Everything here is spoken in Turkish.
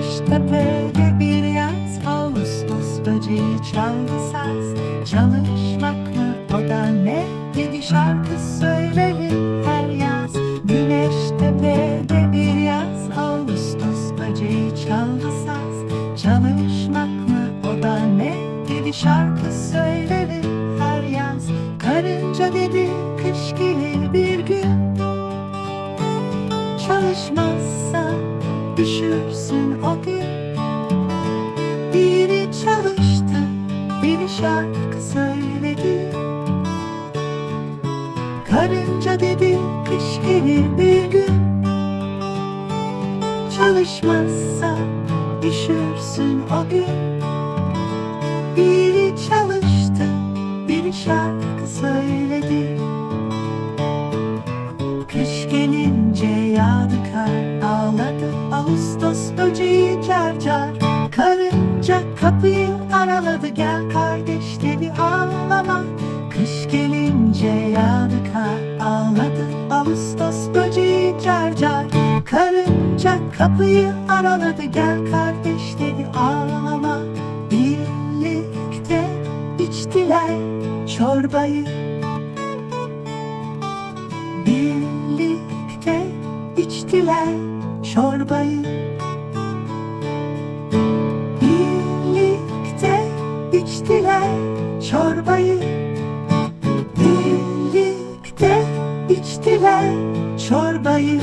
Güneş tepede bir yaz Ağustos böceği çaldı Çalışmak mı o da ne? Dedi şarkı söylerim her yaz. Güneş tepede bir yaz Ağustos böceği çaldı Çalışmak mı o da ne? Dedi şarkı söylerim her yaz. Karınca dedi kış gelir bir gün. Çalışmazsa üşürsün o gün Biri çalıştı, biri şarkı söyledi. Karınca dedi kış gelir bir gün. Çalışmazsa üşürsün o gün Biri çalıştı, biri şarkı Ağustos böceği car Karınca kapıyı araladı. Gel kardeş dedi ağlama. Kış gelince yağdı kar. Ağladı Ağustos böceği car Karınca kapıyı araladı. Gel kardeş dedi ağlama. Birlikte içtiler çorbayı. Birlikte içtiler çorbayı Birlikte içtiler çorbayı. Birlikte içtiler çorbayı.